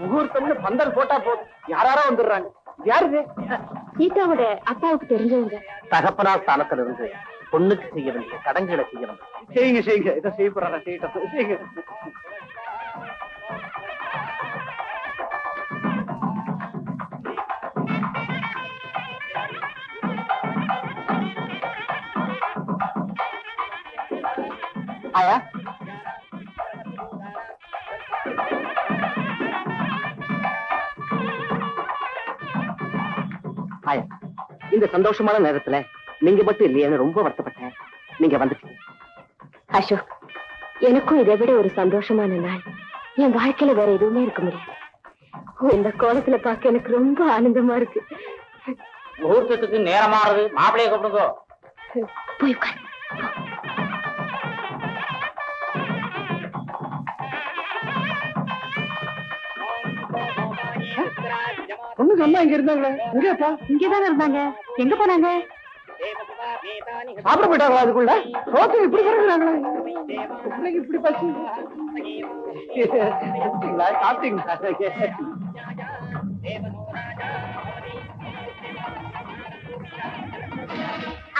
முகூர்த்தம்னு பந்தல் போட்டா போதும். யாராரோ வந்துடுறாங்க. யாருது? சீதாவோட அப்பாவுக்கு தெரிஞ்சவங்க. தகப்பனா ஸ்தானத்துல இருந்து பொண்ணுக்கு செய்ய வேண்டிய கடன்களை செய்யணும் செய்யுங்க செய்யுங்க. இதை செய்ய போறாங்க செய்யட்டும். செய்யுங்க. ஆயா? இந்த சந்தோஷமான நேரத்துல நீங்க மட்டும் இல்லையேன்னு ரொம்ப வருத்தப்பட்டேன். நீங்க வந்துட்டீங்க. அசோக் எனக்கும் இதை விட ஒரு சந்தோஷமான நாள். என் வாழ்க்கையில வேற எதுவுமே இருக்க முடியாது. இந்த கோலத்துல பார்க்க எனக்கு ரொம்ப ஆனந்தமா இருக்கு. முகூர்த்தத்துக்கு நேரமானது மாப்பிளைய கூப்பிடுங்க. போய் உட்காரு. பொண்ணுக்கு அம்மா இங்க இருந்தாங்களே. எங்கப்பா இங்கதானே இருந்தாங்க. எங்க போனாங்க? சாப்பிட போயிட்டாங்களா அதுக்குள்ள? சோத்து இப்படி கிடக்குறாங்களே. பிள்ளைங்க இப்படி பசி. சாப்பிட்டீங்களா சாப்பிட்டீங்களா?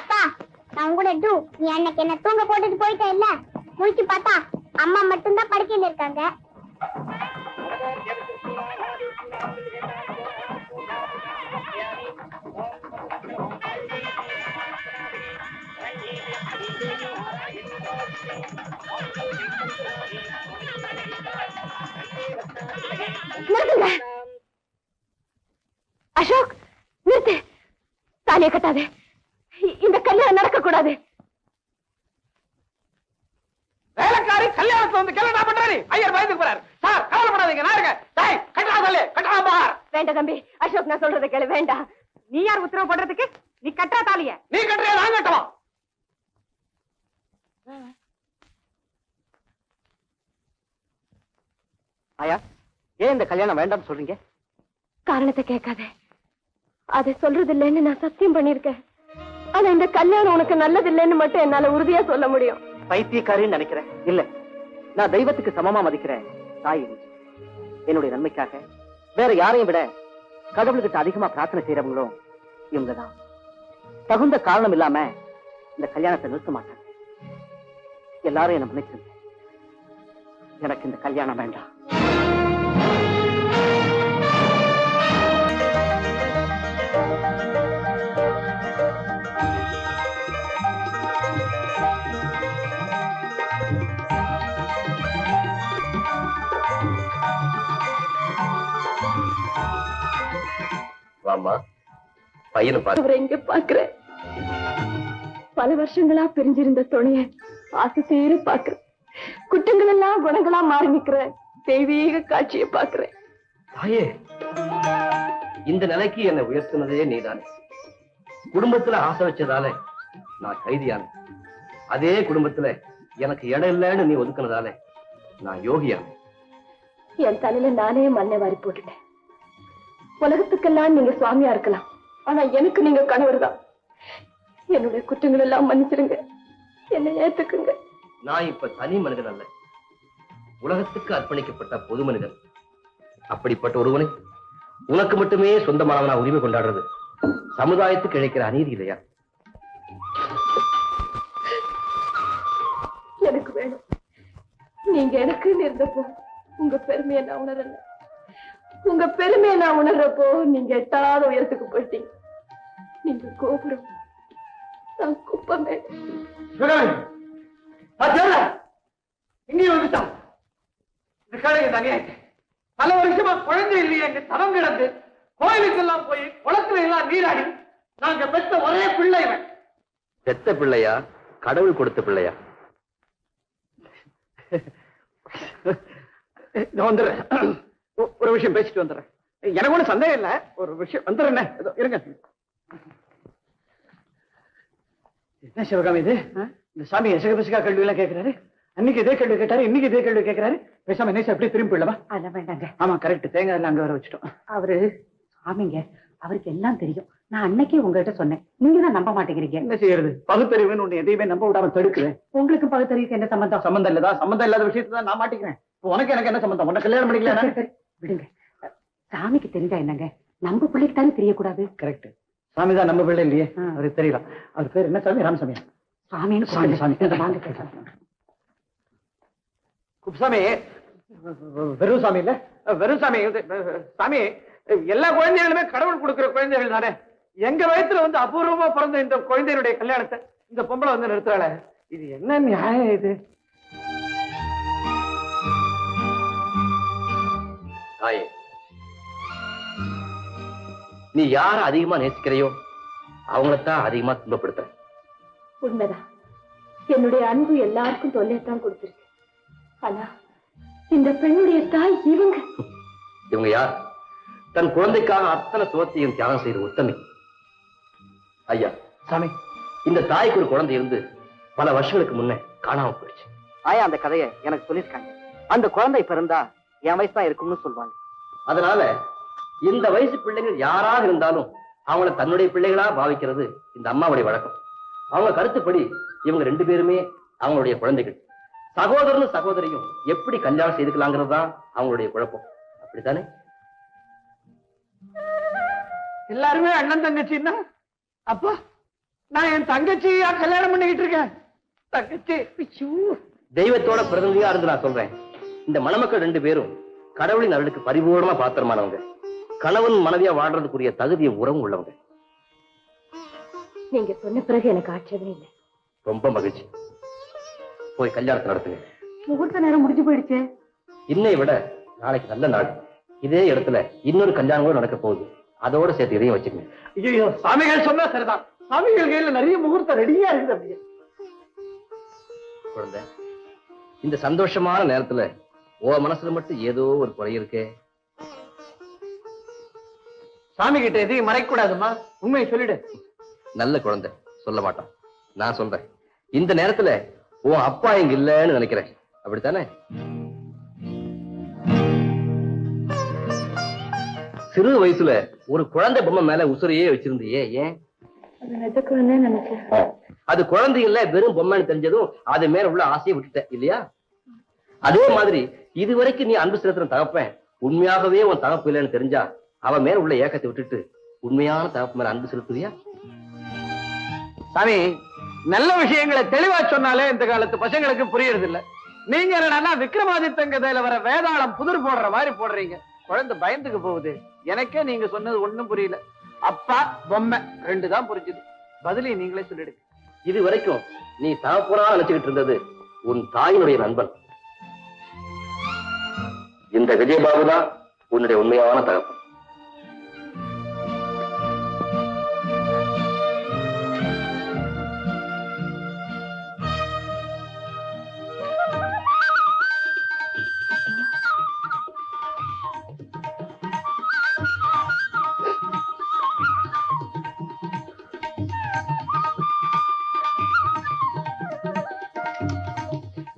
அப்பா நான் கூட டூ. நீ அன்னைக்கு என்ன தூங்க போட்டுட்டு போயிட்ட இல்ல முடிச்சு பார்த்தா அம்மா மட்டும்தான் படுக்கையில இருக்காங்க. அசோக் நிறுத்து தாலியை கட்டாதே இந்த கல்யாணம் நடக்க கூடாது வேலைக்காரி கல்யாணத்துல வந்து கல்யாணம் பண்றாரு ஐயர் பயந்துக்கு போறாரு சார் கவலைப்படாதீங்க நான் இருக்கேன் டேய் கட்டா சொல்லு கட்டா பார் வேண்டாம் தம்பி அசோக் நான் சொல்றதை கேளு வேண்டாம் நீ யார் உத்தரவு போடுறதுக்கு நீ கட்டா தாலிய நீ கட்டுறியா நான் கட்டவா ஆயா ஏன் இந்த கல்யாணம் வேண்டாம்னு சொல்றீங்க? காரணத்தை கேட்காத. அதை சொல்றது இல்லைன்னு நான் சத்தியம் பண்ணிருக்கேன் ஆனா இந்த கல்யாணம் உனக்கு நல்லது இல்லைன்னு மட்டும் என்னால உறுதியா சொல்ல முடியும். பைத்தியக்காரின்னு நினைக்கிறேன். இல்ல நான் தெய்வத்துக்கு சமமா மதிக்கிறேன் தாய். என்னுடைய நன்மைக்காக வேற யாரையும் விட கடவுள்கிட்ட அதிகமா பிரார்த்தனை செய்யறவங்களும் இவங்கதான். தகுந்த காரணம் இல்லாம இந்த கல்யாணத்தை நிறுத்த மாட்டாங்க. எல்லாரும் என்ன மன்னிச்சிருங்க. எனக்கு இந்த கல்யாணம் வேண்டாம். வாமா பையனை பாரு. அவரை இங்க பாக்குறேன் பல வருஷங்களா பிரிஞ்சிருந்த துணைய ஆசை செய்யற பாக்குறேன் குற்றங்கள் எல்லாம் குணங்களா மாறி நிக்கிற தெய்வீக காட்சியை பாக்குறேன் தாயே இந்த நிலைக்கு என்னை உயர்த்தினதே நீதானே. குடும்பத்துல ஆசை வச்சதால நான் கைதியானேன். அதே குடும்பத்துல எனக்கு இடம் இல்லைன்னு நீ ஒதுக்குனதால நான் யோகியானேன். என் தலையில நானே மண்ணை வாரி போட்டுட்டேன். உலகத்துக்கெல்லாம் நீங்க சுவாமியா இருக்கலாம். ஆனா எனக்கு நீங்க கணவர் தான். என்னுடைய குற்றங்கள் எல்லாம் மன்னிச்சிருங்க. என்னை ஏத்துக்குங்க. நான் இப்ப தனி மனிதன் அல்ல. உலகத்துக்கு அர்ப்பணிக்கப்பட்ட பொது மனிதன். அப்படிப்பட்ட ஒருவனை உனக்கு மட்டுமே சொந்தமானவனா உரிமை கொண்டாடுறது. சமுதாயத்துக்கு இழைக்கிற அநீதி இல்லையா? எனக்கு வேணும். நீங்க எனக்கு இருந்தப்போ உங்க பெருமையை நான் உணரல. உங்க பெருமையை நான் உணர்றப்போ நீங்க எட்டாத உயரத்துக்கு போயிட்டீங்க. நீங்க கோபுரம் நான் குப்பமே இங்கேயும் வந்துட்டான். இந்த கடையை தனியா பல வருஷமா குழந்தை இல்லையே எங்க தவம் கிடந்து கோயிலுக்கெல்லாம் போய் குளத்துல எல்லாம் நீராடி நாங்க பெற்ற ஒரே பிள்ளை இவன். பெத்த பிள்ளையா? கடவுள் கொடுத்த பிள்ளையா? வந்துடுறேன். ஒரு விஷயம் பேசிட்டு வந்துடுறேன். எனக்கு ஒன்றும் சந்தேகம் இல்ல. ஒரு விஷயம் வந்துடுறேன். இருங்க. என்ன சிவகாமி இது? இந்த சாமி எசக பிசகா கேள்வி எல்லாம் கேட்கிறாரு. அன்னைக்கு இதே கேள்வி கேட்டாரு இன்னைக்கு இதே கேள்வி கேட்கிறாரு. பேசாம என்ன அப்படியே திரும்பி போயிடலாமா? அதெல்லாம் வேண்டாங்க. ஆமா கரெக்ட் தேங்காய் எல்லாம் அங்க வர வச்சுட்டோம். அவரு சாமிங்க அவருக்கு எல்லாம் தெரியும். நான் அன்னைக்கே உங்ககிட்ட சொன்னேன். நீங்க தான் நம்ப மாட்டேங்கிறீங்க. என்ன செய்யறது? பகுத்தறிவுன்னு ஒண்ணு எதையுமே நம்ப விடாம தடுக்கிறேன் உங்களுக்கு பகுத்தறிவுக்கு என்ன சம்பந்தம்? சம்பந்தம் இல்லதா சம்பந்தம் இல்லாத விஷயத்தை தான் நான் மாட்டிக்கிறேன். இப்போ உனக்கு எனக்கு என்ன சம்பந்தம்? உனக்கு கல்யாணம் பண்ணிக்கல விடுங்க. சாமிக்கு தெரிஞ்சா என்னங்க? நம்ம பிள்ளைக்கு தானே தெரியக்கூடாது. கரெக்ட் சாமி தான் நம்ம பிள்ளை இல்லையே. அவருக்கு தெரியல. அவர் பேர் என்ன சாமி? ராமசாமியா சாமின்னு சாமி. சாமி. குப்சாமி வெறும் சாமி இல்ல? வெறும் சாமி சாமி எல்லா குழந்தைகளுமே கடவுள் கொடுக்கிற குழந்தைகள் தானே? எங்க வயசுல வந்து அபூர்வமா பிறந்த இந்த குழந்தையினுடைய கல்யாணத்தை இந்த பொம்பளை வந்து நிறுத்துறாள? இது என்ன நியாயம் இது? தாயே நீ யார அதிகமா நேசிக்கிறையோ அவங்களத்தான் அதிகமா துன்பப்படுத்துற உண்மைதான். என்னுடைய அன்பு எல்லாருக்கும் தொல்லைத்தான் கொடுத்திருக்கு. ஆனா இந்த பெண்ணுடைய தாய் இவங்க. இவங்க யார்? தன் குழந்தைக்காக அத்தனை சுவத்தையும் தியாகம் செய்த உத்தமி. ஐயா சாமி இந்த தாய்க்கு ஒரு குழந்தை இருந்து பல வருஷங்களுக்கு முன்னே காணாம போயிடுச்சு. ஆயா அந்த கதையை எனக்கு சொல்லியிருக்காங்க. அந்த குழந்தை பிறந்தா என் வயசு தான் இருக்கும்னு சொல்லுவாங்க. அதனால இந்த வயசு பிள்ளைகள் யாராக இருந்தாலும் அவங்கள தன்னுடைய பிள்ளைகளா பாவிக்கிறது இந்த அம்மாவுடைய வழக்கம். அவங்க கருத்துப்படி இவங்க ரெண்டு பேருமே அவங்களுடைய குழந்தைகள். சகோதரனும் சகோதரியும் எப்படி கல்யாணம் செய்துக்கலாங்கிறது தான் அவங்களுடைய குழப்பம். அப்படித்தானே? எல்லாருமே அண்ணன் தங்கச்சின்னா அப்பா நான் என் தங்கச்சியா கல்யாணம் பண்ணிக்கிட்டு இருக்கேன். தங்கச்சி. தெய்வத்தோட பிரதிநிதியா இருந்து நான் சொல்றேன். இந்த மணமக்கள் ரெண்டு பேரும் கடவுளின் அருளுக்கு பரிபூர்ணமா பாத்திரமானவங்க. கணவன் மனைவியா வாழ்றதுக்குரிய தகுதியை உறவும் உள்ளவங்க. நீங்க சொன்ன பிறகு எனக்கு ஆட்சேபம் இல்லை. ரொம்ப மகிழ்ச்சி. போய் கல்யாணத்தை நடத்துங்க. முகூர்த்த நேரம் முடிஞ்சு போயிடுச்சு. இன்னை விட நாளைக்கு நல்ல நாள். இதே இடத்துல இன்னொரு கல்யாணம் கூட நடக்க போகுது. அதோட சேர்த்து இதையும் வச்சுக்கங்க. ஐயோ சாமிகள் சொன்னா சரிதான். சாமிகள் கையில நிறைய முகூர்த்தம் ரெடியா இருக்குது அப்படியே. குழந்தை இந்த சந்தோஷமான நேரத்துல உன் மனசுல மட்டும் ஏதோ ஒரு குறை இருக்கே. சாமி கிட்ட எதையும் மறைக்க கூடாதுமா உண்மையை சொல்லிடு. நல்ல குழந்தை. சொல்ல மாட்டான். நான் சொல்றேன். இந்த நேரத்துல உன் அப்பா இங்க இல்லைன்னு நினைக்கிறேன். அப்படித்தானே? சிறு வயசுல ஒரு குழந்தை பொம்மை மேல உசுரையே வச்சிருந்தியே ஏன்? அது நெஜ குழந்தை நினைச்சேன். அது குழந்தை இல்ல வெறும் பொம்மைன்னு தெரிஞ்சதும் அது மேல உள்ள ஆசையை விட்டுட்ட இல்லையா? அதே மாதிரி இதுவரைக்கும் நீ அன்பு செலுத்துற தகப்பன் உண்மையாகவே உன் தகப்பு இல்லைன்னு தெரிஞ்சா அவன் மேல உள்ள ஏக்கத்தை விட்டுட்டு உண்மையான தகப்பு மேல அன்பு செலுத்துவியா? சாமி நல்ல விஷயங்களை தெளிவா சொன்னாலே இந்த காலத்து பசங்களுக்கு புரியறது இல்ல நீங்க என்னன்னா விக்ரமாதித்தன் கதையில வர வேதாளம் புதிர் போடுற மாதிரி போடுறீங்க. குழந்தை பயந்துக்கு போகுது. எனக்கே நீங்க சொன்னது ஒண்ணும் புரியல. அப்பா பொம்மை ரெண்டு தான் புரிஞ்சுது. பதிலி நீங்களே சொல்லிடுங்க. இது வரைக்கும் நீ தகப்பனா நினைச்சுக்கிட்டு இருந்தது உன் தாயினுடைய நண்பன். இந்த விஜயபாபு தான் உன்னுடைய உண்மையான தகப்பன்.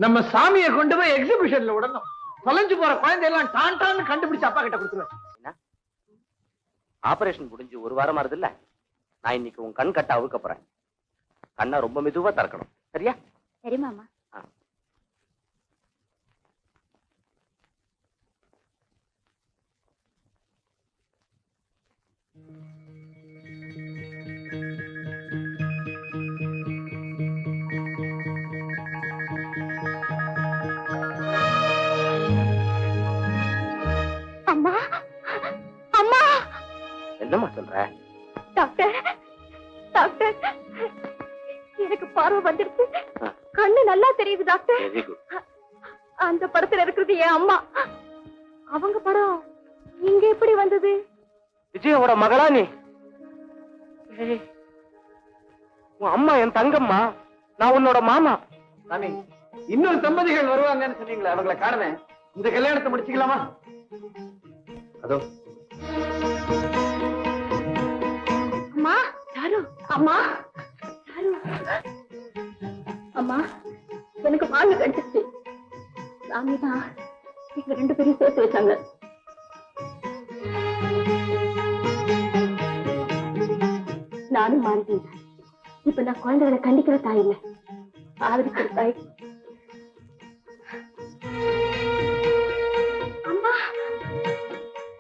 நம்ம சாமியை கொண்டு போய் எக்ஸிபிஷன்ல விடணும். தொலைஞ்சு போற குழந்தையெல்லாம் டான் டான்னு கண்டுபிடிச்சு அப்பா கிட்ட கொடுத்துருவேன். ஆபரேஷன் முடிஞ்சு ஒரு வாரம் ஆறுது இல்ல நான் இன்னைக்கு உன் கண் கட்ட அவுக்க போறேன். கண்ணை ரொம்ப மெதுவா திறக்கணும். சரியா? சரி மாமா. இருக்கிறது என் அம்மா. அவங்க படம் இங்க எப்படி வந்தது? விஜயோட மகளா நீ? உன் அம்மா என் தங்கம்மா. நான் உன்னோட மாமா. சாமி இன்னொரு தம்பதிகள் வருவாங்கன்னு சொன்னீங்களே அவங்கள காணுமே இந்த கல்யாணத்தை முடிச்சுக்கலாமா? அதோ. அம்மா யாரு அம்மா யாரு அம்மா எனக்கு வாழ்வு கிடைச்சிருச்சு. சாமி தான் எங்க ரெண்டு பேரும் சேர்த்து வச்சாங்க. நானும் மாறிட்டேன். இப்ப நான் குழந்தைகளை கண்டிக்கிற தாய் இல்லை ஆதரிக்கிற தாய் அம்மா!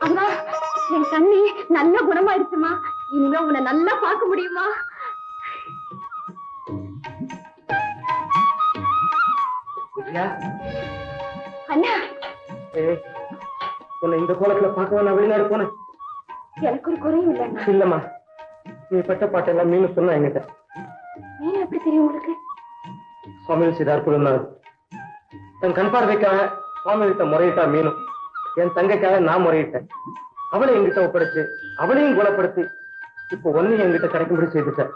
அம்மா! என் கண்ணி நல்ல குணமாயிடுச்சுமா. இனிமே உன்னை நல்லா பார்க்க முடியுமா? Yeah. அண்ணா. உன்னை இந்த கோலத்துல பார்க்கவா நான் வெளிநாடு போனேன்? எனக்கு ஒரு குறையும் இல்லைண்ணா இல்லம்மா. நீ பட்ட பாட்டெல்லாம் மீன் சொன்னா என்கிட்ட. மீன் எப்படி தெரியும் உங்களுக்கு? சுவாமி செய்த அற்புதம் தான் தன் கண் பார்வைக்காக சுவாமி கிட்ட முறையிட்டா மீனும் என் தங்கைக்காக நான் முறையிட்டேன். அவளை என்கிட்ட ஒப்படைச்சு அவளையும் குணப்படுத்தி இப்போ ஒன்னையும் என்கிட்ட கிடைக்கும்படி செய்துட்டேன்.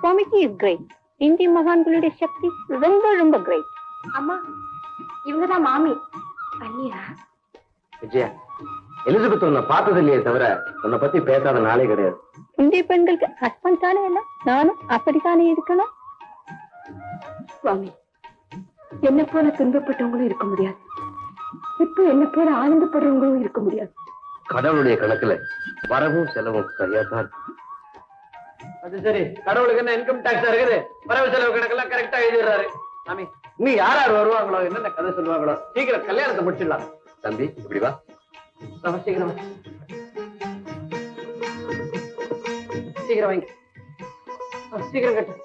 சுவாமிஜி இஸ் கிரேட் இந்திய மகான்களுடைய சக்தி ரொம்ப ரொம்ப கிரேட் அம்மா இவங்கதான் மாமி. அண்ணியா விஜயா எலிசபெத் உன்னை பார்த்தது இல்லையே தவிர உன்னை பத்தி பேசாத நாளே கிடையாது. இந்திய பெண்களுக்கு ஹஸ்பண்ட் தானே இல்ல? நானும் அப்படித்தானே இருக்கணும்? சுவாமி என்ன போல துன்பப்பட்டவங்களும் இருக்க முடியாது. இப்ப என்ன போல ஆனந்தப்படுறவங்களும் இருக்க முடியாது. கடவுளுடைய கணக்குல வரவும் செலவும் சரியா தான். அது சரி. கடவுளுக்கு என்ன இன்கம் டாக்ஸ் இருக்குது? வரவு செலவு கணக்கெல்லாம் கரெக்டா எழுதிடுறாரு. சாமி இன்னும் யார் யார் வருவாங்களோ என்னென்ன கதை சொல்லுவாங்களோ சீக்கிரம் கல்யாணத்தை முடிச்சிடலாம். தம்பி இப்படி வா. சீக்கிரம். சீக்கிரம் வாங்க. சீக்கிரம் கட்டு.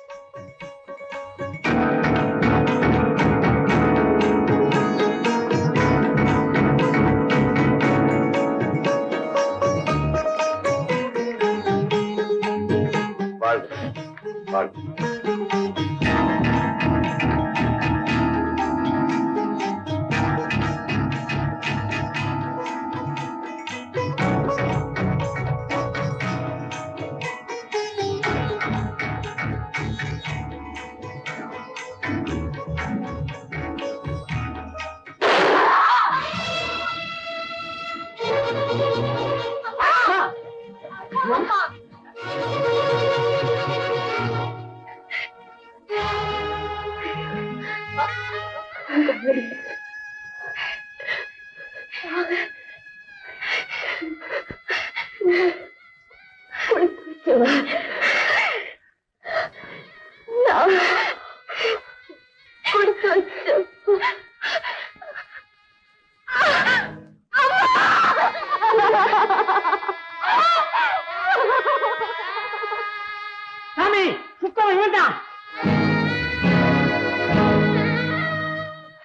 சாமி சுத்தம் இவன்தான்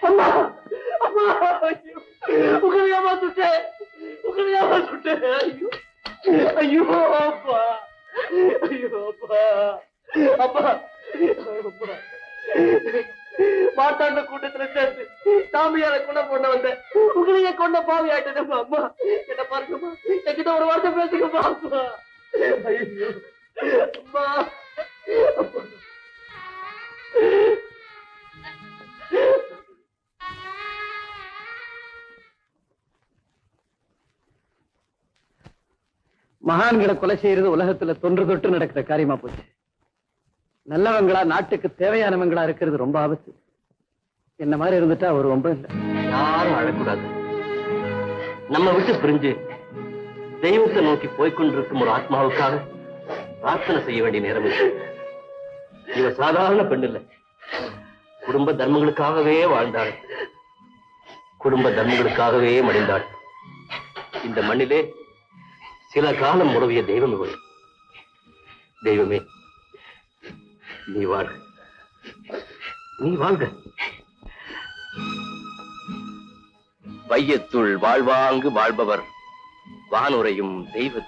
அம்மா அம்மா ஐயோ உங்களை ஏமாத்துட்டேன் உங்களை ஏமாத்துட்டேன் ஐயோ. ஐயோ அப்பா. ஐயோ அப்பா அப்பா அப்பா மாட்டாண்ட கூட்டத்துல சேர்ந்து சாமியார கொண்ட பொண்ண வந்த உங்களையே கொண்ட பாவி ஆயிட்டேன் அம்மா. என்ன பாருங்கம்மா. என்கிட்ட ஒரு வார்த்தை பேசுங்கம்மா அம்மா. ஐயோ. அம்மா. அப்பா மகான்களை கொலை செய்யறது உலகத்துல தொன்று தொட்டு நடக்கிற காரியமா போச்சு. நல்லவங்களா நாட்டுக்கு தேவையானவங்களா இருக்கிறது ரொம்ப ஆபத்து. என்ன மாதிரி இருந்துட்டா ஒரு ரொம்ப இல்லை. யாரும் அழக்கூடாது. நம்ம விட்டு பிரிஞ்சு தெய்வத்தை நோக்கி போய்க்கொண்டிருக்கும் ஒரு ஆத்மாவுக்காக பிரார்த்தனை செய்ய வேண்டிய நேரம் இது. இவ சாதாரண பெண் இல்லை. குடும்ப தர்மங்களுக்காகவே வாழ்ந்தாள். குடும்ப தர்மங்களுக்காகவே மடிந்தாள். இந்த மண்ணிலே சில காலம் உறவிய தெய்வம் இவள். தெய்வமே நீ வாழ்க. நீ வாழ்க. வையத்துள் வாழ்வாங்கு வாழ்பவர் வானுரையும் தெய்வ